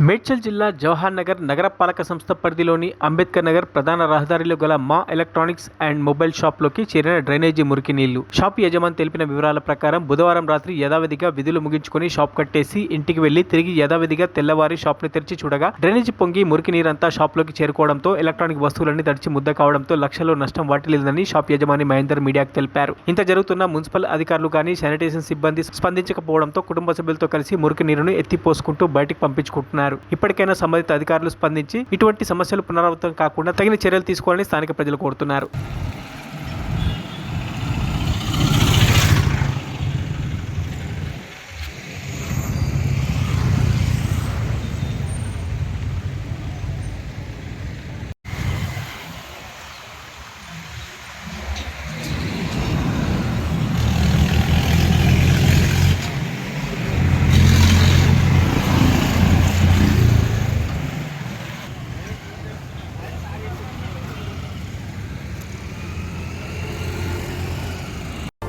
మేడ్చల్ జిల్లా జవహర్ నగర్ నగరపాలక సంస్థ పరిధిలోని అంబేద్కర్ నగర్ ప్రధాన రహదారిలో గల మా ఎలక్ట్రానిక్స్ అండ్ మొబైల్ షాప్లోకి చేరిన డ్రైనేజీ మురికి నీళ్ళు. షాప్ యజమాని తెలిపిన వివరాల ప్రకారం బుధవారం రాత్రి యథావిధిగా విధులు ముగించుకొని షాప్ కట్టేసి ఇంటికి వెళ్ళి తిరిగి యథావిధిగా తెల్లవారి షాప్ని తెరిచి చూడగా డ్రైనేజీ పొంగి మురికి నీరంతా షాప్లోకి చేరుకోవడంతో ఎలక్ట్రానిక్ వస్తువులన్నీ తడిచి ముద్ద కావడంతో లక్షల్లో నష్టం వాటిల్లిందని షాప్ యజమాని మహేందర్ మీడియాకు తెలిపారు. ఇంత జరుగుతున్న మున్సిపల్ అధికారులు కానీ శానిటేషన్ సిబ్బంది స్పందించకపోవడంతో కుటుంబ సభ్యులతో కలిసి మురికి నీరును ఎత్తిపోసుకుంటూ బయటకు పంపించుకుంటున్నారు. ఇప్పటికైనా సంబంధిత అధికారులు స్పందించి ఇటువంటి సమస్యలు పునరావృతం కాకుండా తగిన చర్యలు తీసుకోవాలని స్థానిక ప్రజలు కోరుతున్నారు.